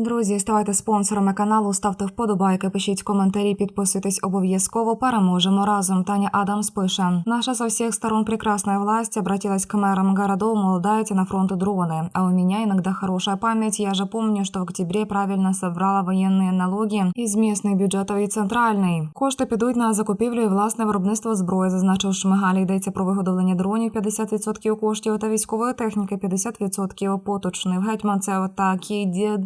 Друзі, ставайте спонсорами каналу, ставте вподобайки, пишіть коментарі, підписуйтесь обов'язково. Переможемо разом. Таня Адамс пише: Наша со всех сторон прекрасная власть обратилась к мэрам городов, мол, дайте на фронт дроны. А у меня иногда хорошая память. Я же помню, что в октябре правильно собрала военные налоги із місних бюджетів і центральний. Кошти підуть на закупівлю і власне виробництво зброї. Зазначив Шмигаль. Йдеться про виготовлення дронів 50% коштів та військової техніки 50% поточних. Гетьман це такі де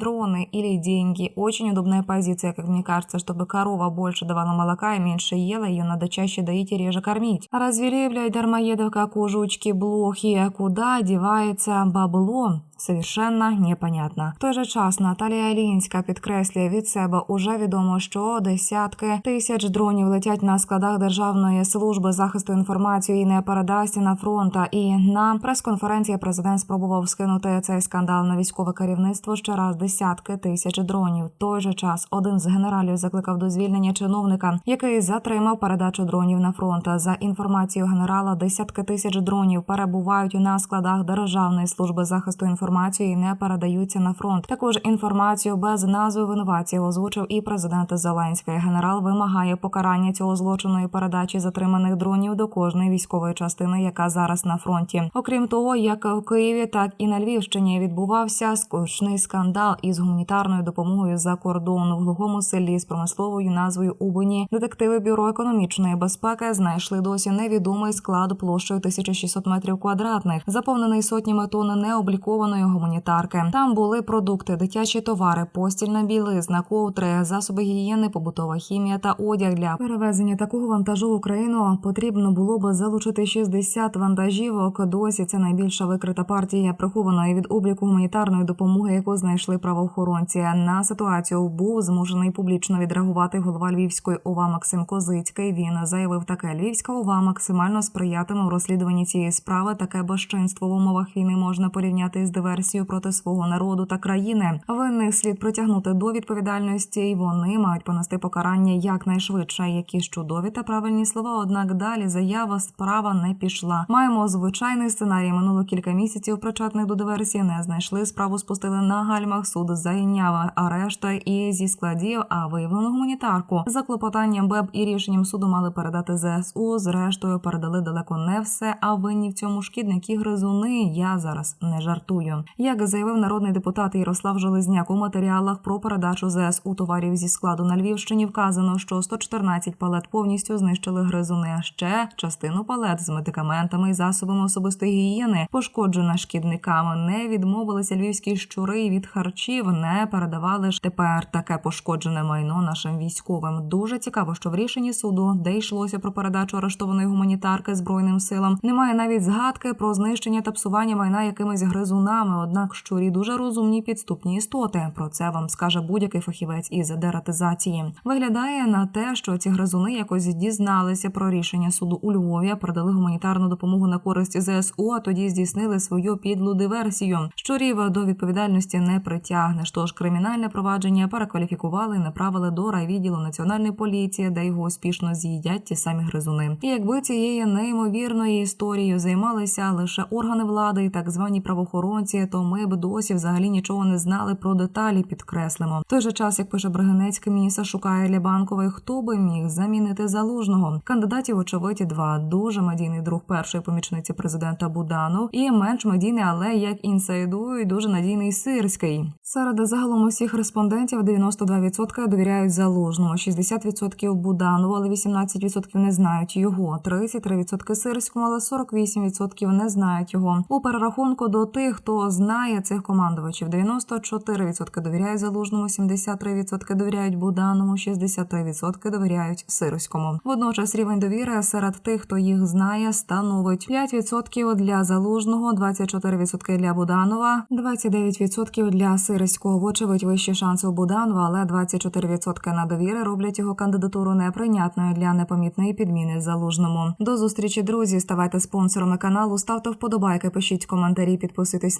Или деньги. Очень удобная позиция, как мне кажется, чтобы корова больше давала молока и меньше ела, ее надо чаще доить и реже кормить. Развели, блядь, дармоедов, как у жучки блохи, а куда девается бабло? Совершенно непонятно. В той же час Наталія Алінська підкреслює від себе уже відомо, що десятки тисяч дронів летять на складах Державної служби захисту інформації і не передасть на фронта. І на прес-конференції президент спробував скинути цей скандал на військове керівництво ще раз десятки тисяч дронів. В той же час один з генералів закликав до звільнення чиновника, який затримав передачу дронів на фронт. За інформацією генерала, десятки тисяч дронів перебувають на складах Державної служби захисту інформації і не передаються на фронт. Також інформацію без назви винуватців озвучив і президент Зеленський. Генерал вимагає покарання цього злочину і передачі затриманих дронів до кожної військової частини, яка зараз на фронті. Окрім того, як в Києві, так і на Львівщині відбувався скучний скандал із гуманітарною допомогою за кордон в глухому селі з промисловою назвою Убині. Детективи бюро економічної безпеки знайшли досі невідомий склад площею 1600 метрів квадратних, заповнений сотнями тонн необлікованої гуманітарки. Там були продукти, дитячі товари, постільна білизна, ковтри, засоби гігієни, побутова хімія та одяг. Для перевезення такого вантажу в Україну потрібно було би залучити 60 вантажівок. Досі це найбільша викрита партія прихованої від обліку гуманітарної допомоги, яку знайшли правоохоронці. На ситуацію був змушений публічно відреагувати голова Львівської ОВА Максим Козицький. Він заявив таке: Львівська ОВА максимально сприятиме у розслідуванні цієї справи. Таке безчинство в умовах війни можна порівняти з диверсією проти свого народу та країни. Винних слід притягнути до відповідальності, і вони мають понести покарання якнайшвидше. Якісь чудові та правильні слова. Однак далі заява справа не пішла. Маємо звичайний сценарій. Минуло кілька місяців причетних до диверсії не знайшли. Справу спустили на гальмах. Суд зайняв арешта і зі складів, а виявлену гуманітарку за клопотанням БЕБ і рішенням суду мали передати ЗСУ. Зрештою передали далеко не все. А винні в цьому шкідники гризуни. Я зараз не жартую. Як заявив народний депутат Ярослав Железняк у матеріалах про передачу ЗСУ товарів зі складу на Львівщині, вказано, що 114 палет повністю знищили гризуни. А ще частину палет з медикаментами і засобами особистої гігієни пошкоджена шкідниками. Не відмовилися львівські щури від харчів, не передавали ж тепер таке пошкоджене майно нашим військовим. Дуже цікаво, що в рішенні суду, де йшлося про передачу арештованої гуманітарки збройним силам, немає навіть згадки про знищення та псування майна якимись гризунами. Однак щурі дуже розумні підступні істоти. Про це вам скаже будь-який фахівець із дератизації. Виглядає на те, що ці гризуни якось дізналися про рішення суду у Львові, передали гуманітарну допомогу на користь ЗСУ, а тоді здійснили свою підлу диверсію. Щурів до відповідальності не притягнеш. Тож кримінальне провадження перекваліфікували направили до райвідділу національної поліції, де його успішно з'їдять ті самі гризуни. І якби цією неймовірною історією займалися лише органи влади і так звані правоохоронці, то ми б досі взагалі нічого не знали про деталі. Підкреслимо. В той же час, як пише Бригинецький, Міса шукає для банкової, хто би міг замінити залужного. Кандидатів очевидь два дуже медійний друг першої помічниці президента Будану і менш медійний, але як інсайдують, дуже надійний сирський. Серед загалом усіх респондентів 92% довіряють залужному, 60% Буданову, але 18% не знають його. 33% сирському, але 48% не знають його. У перерахунку до тих, хто знає цих командувачів, 94% довіряють залужному, 73% довіряють Буданому, 63% довіряють сирському. Водночас рівень довіри серед тих, хто їх знає, становить 5% для залужного, 24% для Буданова, 29% для сирського. Вочевидь, вищі шанси у Буданова, але 24% на довіри роблять його кандидатуру неприйнятною для непомітної підміни залужному. До зустрічі, друзі. Ставайте спонсорами каналу, ставте вподобайки, пишіть коментарі, підписуйтесь